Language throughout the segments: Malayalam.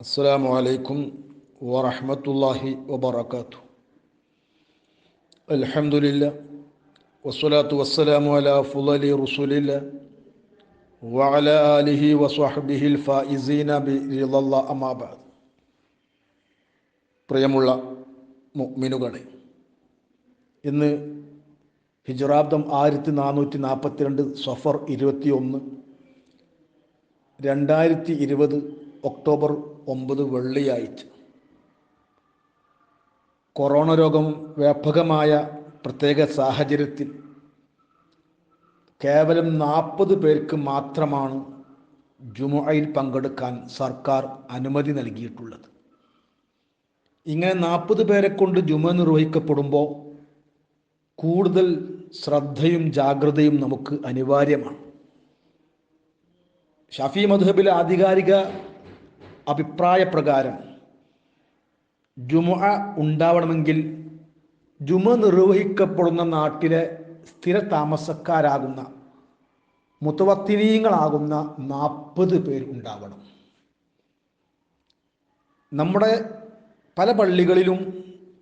അസ്സാം വലൈക്കും വറഹമത്തല്ലാഹി വബർക്കാത്തു അലഹമുല്ല വസ്സലാത്തു വസ്സലാമു അല ഫുലി റസൂലില്ല വഅല അലിഹി വസ്വഹബിഹിൽ ഫായിസീന ബി അമാബാദ് പ്രിയമുള്ള മിനുകളെ ഇന്ന് ഹിജറാബ്ദം ആയിരത്തി നാനൂറ്റി നാൽപ്പത്തിരണ്ട് സഫർ ഇരുപത്തി ഒന്ന് രണ്ടായിരത്തി ഇരുപത് ഒക്ടോബർ ഒമ്പത് വെള്ളിയാഴ്ച. കൊറോണ രോഗം വ്യാപകമായ പ്രത്യേക സാഹചര്യത്തിൽ കേവലം നാൽപ്പത് പേർക്ക് മാത്രമാണ് ജുമുഅയിൽ പങ്കെടുക്കാൻ സർക്കാർ അനുമതി നൽകിയിട്ടുള്ളത്. ഇങ്ങനെ നാൽപ്പത് പേരെ കൊണ്ട് ജുമ നിർവഹിക്കപ്പെടുമ്പോൾ കൂടുതൽ ശ്രദ്ധയും ജാഗ്രതയും നമുക്ക് അനിവാര്യമാണ്. ഷഫി മധുഹബിലെ ആധികാരിക അഭിപ്രായ പ്രകാരം ജുമ ഉണ്ടാവണമെങ്കിൽ ജുമ നിർവഹിക്കപ്പെടുന്ന നാട്ടിലെ സ്ഥിര താമസക്കാരാകുന്ന മുത്തവത്തിനീയങ്ങളാകുന്ന നാൽപ്പത് പേർ ഉണ്ടാവണം. നമ്മുടെ പല പള്ളികളിലും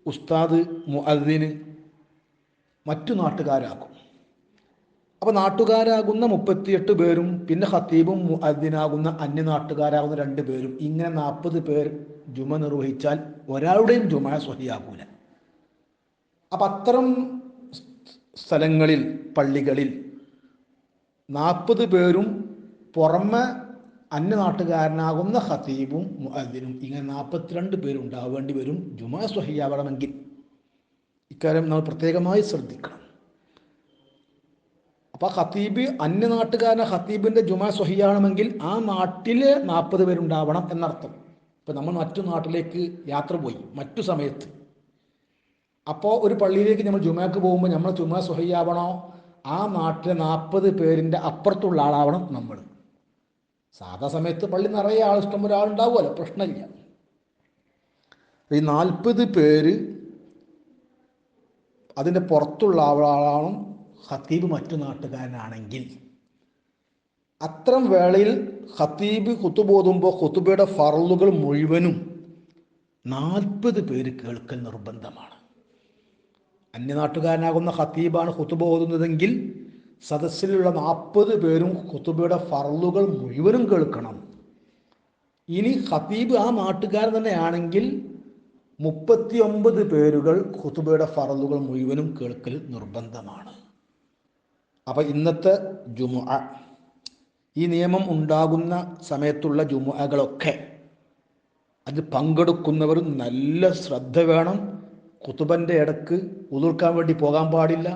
ഉസ്താദ് മുഅദ്ദിന് മറ്റു നാട്ടുകാരാകും. അപ്പോൾ നാട്ടുകാരാകുന്ന മുപ്പത്തിയെട്ട് പേരും പിന്നെ ഖത്തീബും അതിനാകുന്ന അന്യ നാട്ടുകാരാകുന്ന രണ്ട് പേരും. ഇങ്ങനെ നാൽപ്പത് പേർ ജുമ നിർവഹിച്ചാൽ ഒരാളുടെയും ജുമ സ്വഹിയാകൂല. അപ്പം അത്തരം സ്ഥലങ്ങളിൽ പള്ളികളിൽ നാൽപ്പത് പേരും പുറമെ അന്യ നാട്ടുകാരനാകുന്ന ഖത്തീബും മുഅദ്ദിനും ഇങ്ങനെ നാൽപ്പത്തിരണ്ട് പേരുണ്ടാവേണ്ടി വരും. ജുമ സ്വഹിയാവണമെങ്കിൽ ഇക്കാര്യം നമ്മൾ പ്രത്യേകമായി ശ്രദ്ധിക്കണം. അപ്പോൾ ഖത്തീബ് അന്യ നാട്ടുകാരനെ ഖത്തീബിന്റെ ജുമ സ്വഹിയാവണമെങ്കിൽ ആ നാട്ടിൽ നാൽപ്പത് പേരുണ്ടാവണം എന്നർത്ഥം. ഇപ്പൊ നമ്മൾ മറ്റു നാട്ടിലേക്ക് യാത്ര പോയി മറ്റു സമയത്ത്. അപ്പോൾ ഒരു പള്ളിയിലേക്ക് നമ്മൾ ജുമാക്ക് പോകുമ്പോൾ നമ്മൾ ജുമാ സ്വഹിയാവണോ? ആ നാട്ടിലെ നാൽപ്പത് പേരിന്റെ അപ്പുറത്തുള്ള ആളാവണം നമ്മൾ സാധാ സമയത്ത് പള്ളി നിറയെ ആൾ ഇഷ്ടം ഒരാളുണ്ടാവുമല്ലോ പ്രശ്നമില്ല. ഈ നാൽപ്പത് പേര് അതിന്റെ പുറത്തുള്ള ആളാണ് ഖത്തീബ് മറ്റു നാട്ടുകാരനാണെങ്കിൽ അത്തരം വേളയിൽ ഹത്തീബ് കുത്തുബോതുമ്പോൾ കുത്തുബയുടെ ഫറലുകൾ മുഴുവനും നാൽപ്പത് പേര് കേൾക്കൽ നിർബന്ധമാണ്. അന്യനാട്ടുകാരനാകുന്ന ഹത്തീബാണ് കുത്തുബ ഓതുന്നതെങ്കിൽ സദസ്സിലുള്ള നാൽപ്പത് പേരും കുത്തുബയുടെ ഫറലുകൾ മുഴുവനും കേൾക്കണം. ഇനി ഹത്തീബ് ആ നാട്ടുകാരൻ തന്നെയാണെങ്കിൽ മുപ്പത്തിയൊമ്പത് പേരുകൾ കുത്തുബയുടെ ഫറലുകൾ മുഴുവനും കേൾക്കൽ നിർബന്ധമാണ്. അപ്പം ഇന്നത്തെ ജുമു ഈ നിയമം ഉണ്ടാകുന്ന സമയത്തുള്ള ജുമുഅകളൊക്കെ അത് പങ്കെടുക്കുന്നവർ നല്ല ശ്രദ്ധ വേണം. കുത്തുബന്റെ ഇടയ്ക്ക് ഉതിർക്കാൻ വേണ്ടി പോകാൻ പാടില്ല.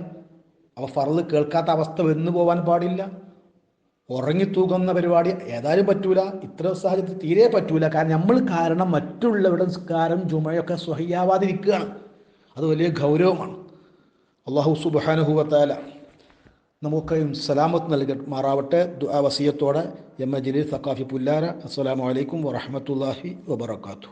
അവ ഫറൽ കേൾക്കാത്ത അവസ്ഥ വന്നു പോകാൻ പാടില്ല. ഉറങ്ങിത്തൂകുന്ന പരിപാടി ഏതായാലും പറ്റൂല. ഇത്ര സാഹചര്യത്തിൽ തീരെ പറ്റൂല. കാരണം നമ്മൾ കാരണം മറ്റുള്ളവരുടെ നിസ്കാരം ജുമയൊക്കെ സ്വഹിയാവാതിരിക്കുകയാണ്. അത് വലിയ ഗൗരവമാണ്. അള്ളാഹു സുബാനുഹുവത്താല നമുക്ക് സലാമത്ത് നൽകി മാറാവട്ടെ വസീയത്തോടെ എം എ ജലീൽ സക്കാഫി പുല്ലാര അസ്സലാമു അലൈക്കും വറഹമത്തല്ലാഹി വബർക്കാത്തു